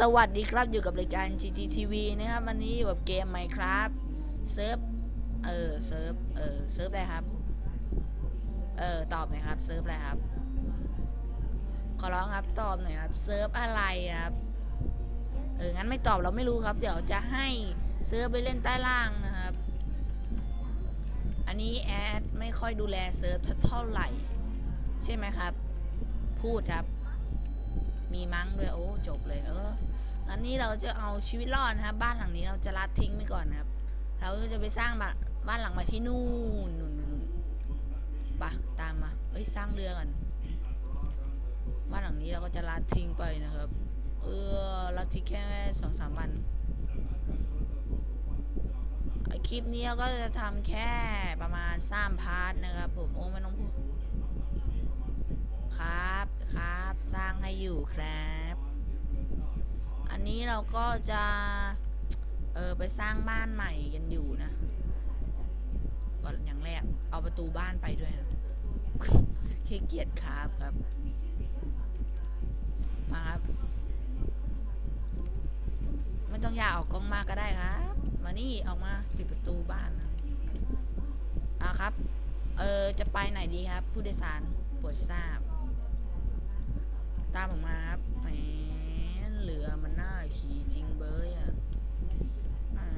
สวัสดีครับอยู่กับรายการ GGTV นะครับ วันนี้อยู่กับเกม Minecraft เซิร์ฟเออเซิร์ฟเออเซิร์ฟอะไรครับ เออตอบหน่อยครับเซิร์ฟอะไรครับ ขอร้องครับตอบหน่อยครับเซิร์ฟอะไรครับเอองั้นไม่ตอบเราไม่รู้ครับ เดี๋ยวจะให้เซิร์ฟไปเล่นใต้ล่างนะครับ อันนี้แอดไม่ค่อยดูแลเซิร์ฟเท่าไหร่ ใช่ไหมครับ พูดครับ มีมั้งด้วยโอ้จบเลยเอออันนี้เราจะเอาชีวิตรอดนะครับ บ้านหลังนี้เราจะลัดทิ้งไปก่อนนะครับ เราจะไปสร้างบ้านานหลังใหม่ที่นู่นนู่นนู่นนู่นไปะตามมาเอ้ยสร้างเรือก่อนบ้านหลังนี้เราก็จะลัดทิ้งไปนะครับ เออลัดทิ้งแค่สองสามวันคลิปนี้เราก็จะทำแค่ประมาณสามพาร์ทนะครับผมโอ้ไม่ต้องพูด ครับครับ สร้างให้อยู่ครับ อันนี้เราก็จะเออไปสร้างบ้านใหม่กันอยู่นะก่อนอย่างแรกเอาประตูบ้านไปด้วยครับขี้เกียจครับครับ มาครับไม่ต้องอยากออกกล้องมากก็ได้ครับ มานี่ออกมาปิดประตูบ้านนะอะครับ เออจะไปไหนดีครับ ผู้โดยสารโปรดทราบ ตามผมมาครับแหมเรือมันน่าขี่จริงเบยอะอ่า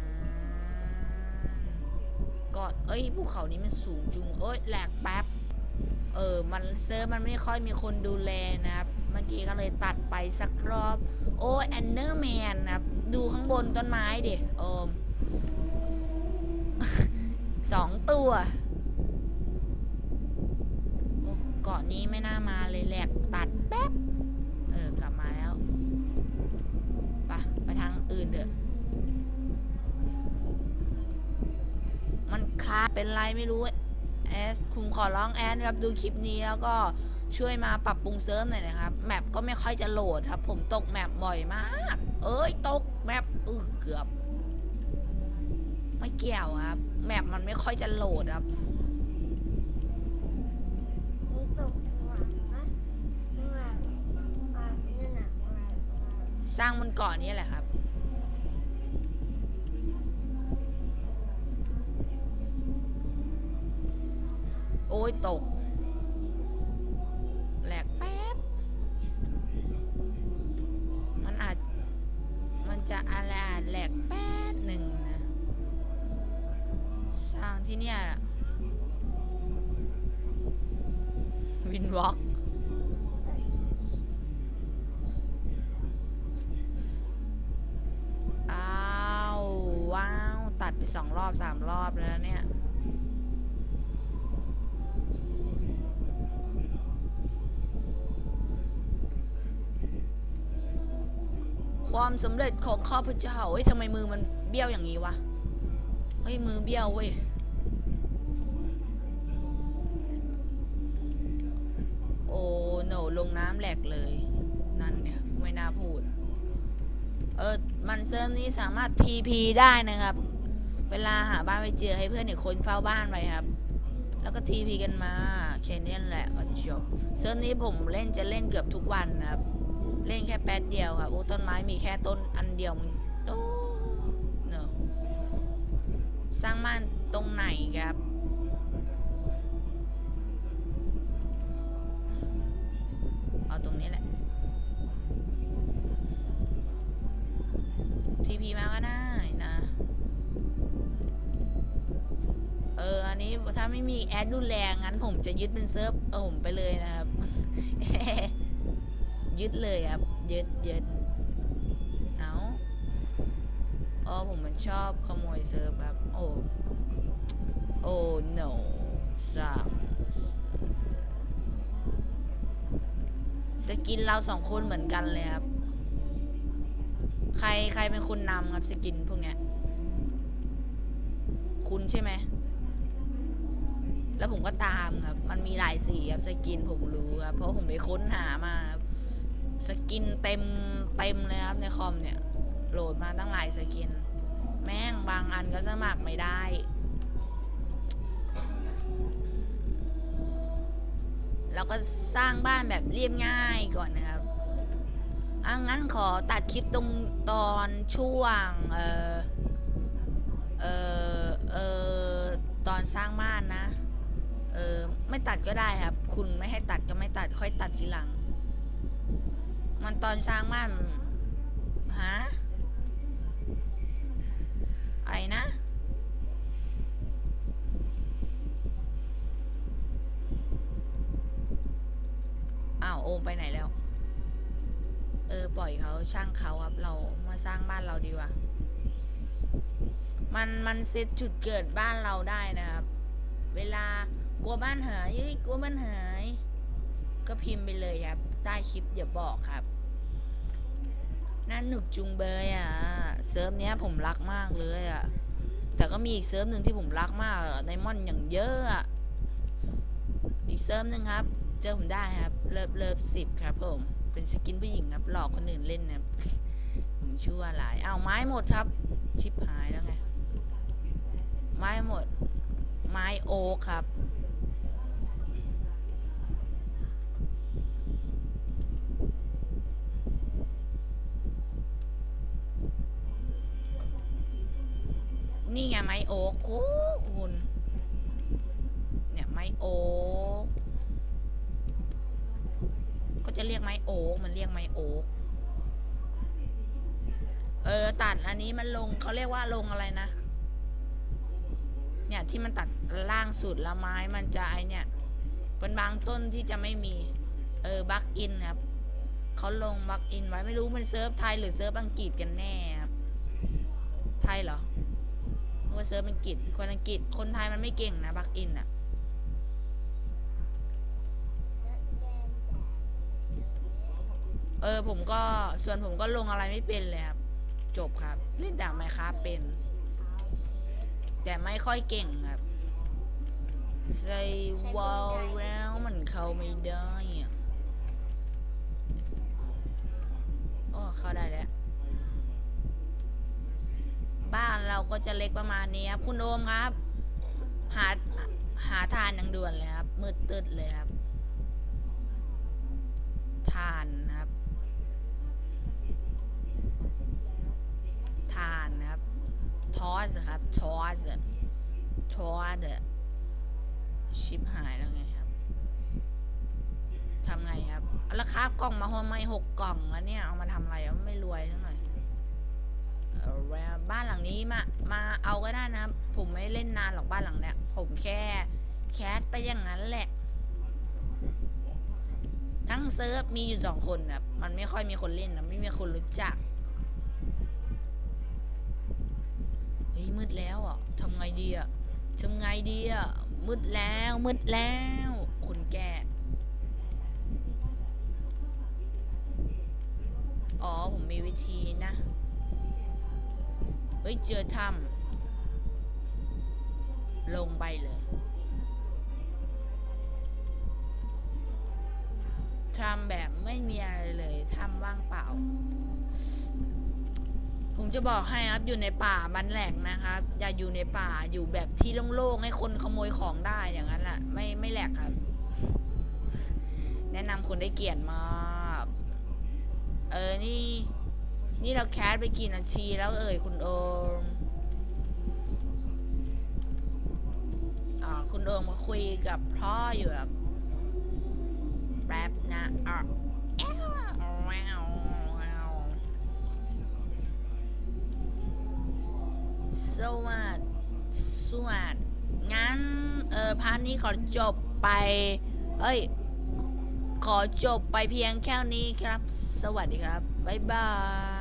ก็เอ้ยภูเขานี้มันสูงจุงเอ้ยแหลกแป๊บ เออ มันเซิร์ฟมันไม่ค่อยมีคนดูแลนะครับ เมื่อกี้ก็เลยตัดไปสักรอบ โอ้ยแอนเนอร์แมนนะครับ ดูข้างบนต้นไม้ดิโอมสองตัวเกาะนี้ไม่น่ามาเลยแหลกตัดแป๊บ เออกลับมาแล้วไปะไปทางอื่ นเถอะมันคาเป็นไรไม่รู้แอสคุณขอร้องแอสครับดูคลิปนี้แล้วก็ช่วยมาปรับปรุงเซิร์ฟหน่อยนะครับ แมปก็ไม่ค่อยจะโหลดครับ ผมตกแมปบ่อยมาก เอ้ยตกแมปอือเกือบ ไม่เกี่ยวครับ แมปมันไม่ค่อยจะโหลดครับสร้างบนเกาะนี้แหละครับ อ้ยตก แหลกแป๊บ มันอาจ มันจะอะไรอาจแหลกแป๊บหนึ่งนะสร้างที่เนี่ยวินวอล์กอ้าว ว้าว ตัดไปสองรอบสามรอบแล้วเนี่ย ความสำเร็จของข้าพเจ้าเฮ้ยทำไมมือมันเบี้ยวอย่างนี้วะ เฮ้ยมือเบี้ยวเว้ย โอ้โหนลงน้ำแหลกเลย นั่นเนี่ยไม่น่าพูด เออ มันเซิร์ฟนี้สามารถ TP ได้นะครับ เวลาหาบ้านไปเจอให้เพื่อนอีกคนเฝ้าบ้านไปครับแล้วก็ TP กันมาแค่นี้แหละก็จบเซิร์ฟนี้ผมเล่นจะเล่นเกือบทุกวันนะครับ เล่นแค่แป๊ดเดียวครับโอ้ต้นไม้มีแค่ต้นอันเดียวมึงโอ้เนอะสร้างบ้านตรงไหนครับ เอาตรงนี้แหละ ทีพีมาก็ได้นะ เออ อันนี้ถ้าไม่มีแอดดูแลงั้นผมจะยึดเป็นเซิร์ฟเออผมไปเลยนะครับ ยึดเลยครับยึดยึดเอาอ๋อผมมันชอบขโมยเซิร์ฟครับโอ้โอ้ no สามสกินเราสองคนเหมือนกันเลยครับ ใครใครเป็นคนนำครับสกินพวกเนี้ย คุณใช่ไหม แล้วผมก็ตามครับ มันมีหลายสีครับสกินผมรู้ครับ เพราะผมไปค้นหามาครับ สกินเต็มเต็มเลยครับในคอมเนี่ย โหลดมาตั้งหลายสกิน แม่งบางอันก็สมัครไม่ได้ แล้วก็สร้างบ้านแบบเรียบง่ายก่อนนะครับอะงั้นขอตัดคลิปตรงตอนช่วง เออเออเออตอนสร้างบ้านนะ เออไม่ตัดก็ได้ครับ คุณไม่ให้ตัดก็ไม่ตัดค่อยตัดทีหลัง มันตอนสร้างบ้านฮะอะไรนะ อ้าวโอมไปไหนแล้ว เออ ปล่อยเขาช่างเขาครับ เรามาสร้างบ้านเราดีกว่า มันมันเซตจุดเกิดบ้านเราได้นะครับ เวลากลัวบ้านหายเอ้ยกลัวบ้านหาย ก็พิมพ์ไปเลยครับ ใต้คลิปเดี๋ยวบอกครับ น่าหนุกจุงเบยอะ เซิร์ฟเนี้ยผมรักมากเลยอะ แต่ก็มีอีกเซิร์ฟหนึ่งที่ผมรักมากในมอนอย่างเยอะอะ อีกเซิร์ฟหนึ่งครับ เจอผมได้ครับ เลิฟเลิฟสิบครับผม เป็นสกินผู้หญิงครับ หลอกคนอื่นเล่นนะผมชั่วหลายเอาไม้หมดครับ ชิปหายแล้วไง ไม้หมด ไม้โอ๊กครับ โอ๊กโอ้คุณเนี่ยไม้โอ๊กก็จะเรียกไม้โอ๊กมันเรียกไม้โอ๊กเออตัดอันนี้มันลงเขาเรียกว่าลงอะไรนะ เนี่ยที่มันตัดล่างสุดแล้วไม้มันจะไอเนี่ยเป็นบางต้นที่จะไม่มี เออบักอินครับเขาลงบักอินไว้ไม่รู้มันเซิร์ฟไทยหรือเซิร์ฟอังกฤษกันแน่ครับไทยเหรอ ว่าเซิร์ฟอังกฤษคนอังกฤษ คนไทยมันไม่เก่งนะบักอินอะเออผมก็ส่วนผมก็ลงอะไรไม่เป็นเลยครับจบครับ เล่นแต่ไมครับเป็น แต่ไม่ค่อยเก่งครับใส่วอลแล้วมันเข้าไม่ได้อะโอ้เข้าได้แล้ว บ้าน เราก็จะเล็กประมาณนี้ครับ คุณโอมครับ หาหาทานอย่างด่วนเลยครับ มืดตึดเลยครับ ทานครับ ทานครับ ทอสครับ ทอสอะทอสอะชิปหายแล้วไงครับทำไงครับแล้วครับกล่องมาโฮมไม่หกกล่องอะเนี่ย เอามาทำอะไรอะไม่รวยเท่าไหร่ เอาบ้านหลังนี้มามาเอาก็ได้นะครับ ผมไม่เล่นนานหรอกบ้านหลังเนี้ยผมแค่แคสไปอย่างนั้นแหละ ทั้งเซิร์ฟมีอยู่สองคนครับมันไม่ค่อยมีคนเล่นนะไม่มีคนรู้จักเฮ้ยมืดแล้วอะทำไงดีอะทำไงดีอะมืดแล้วมืดแล้วคนแก่อ๋อ ผมมีวิธีนะ ฮ้ยเจอถ้ำลงไปเลยทำแบบไม่มีอะไรเลยทำว่างเปล่า ผมจะบอกให้ครับอยู่ในป่ามันแหลกนะครับอย่าอยู่ในป่าอยู่แบบที่โล่งๆให้คนขโมยของได้อย่างนั้นแหละไม่ไม่แหลกครับ แนะนำคนได้เกียรติมากเออนี่ นี่เราแคสไปกี่นาทีแล้วเอ่ยคุณโอมอ่าคุณโอมมาคุยกับพ่ออยู่ครับแป๊บนะอะแอ้วแอ้วสวัสดสวัสดงั้น เออพาร์ทนี้ขอจบไป เอ้ย ขอจบไปเพียงแค่นี้ครับ สวัสดีครับ บ๊ายบาย